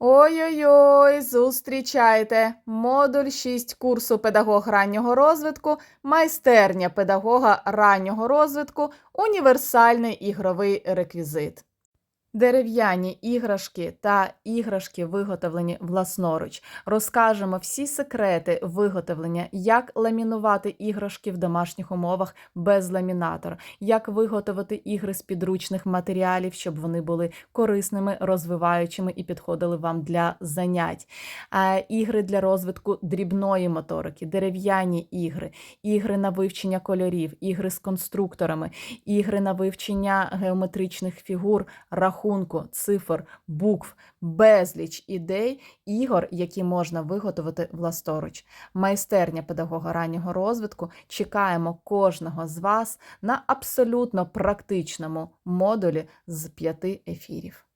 Ой-ой-ой, зустрічайте! Модуль 6 курсу педагог раннього розвитку, майстерня педагога раннього розвитку, універсальний ігровий реквізит. Дерев'яні іграшки та іграшки, виготовлені власноруч. Розкажемо всі секрети виготовлення, як ламінувати іграшки в домашніх умовах без ламінатора, як виготовити ігри з підручних матеріалів, щоб вони були корисними, розвиваючими і підходили вам для занять. Ігри для розвитку дрібної моторики, дерев'яні ігри, ігри на вивчення кольорів, ігри з конструкторами, ігри на вивчення геометричних фігур, рахунку, цифр, букв, безліч ідей, ігор, які можна виготовити власноруч. Майстерня педагога раннього розвитку. Чекаємо кожного з вас на абсолютно практичному модулі з п'яти ефірів.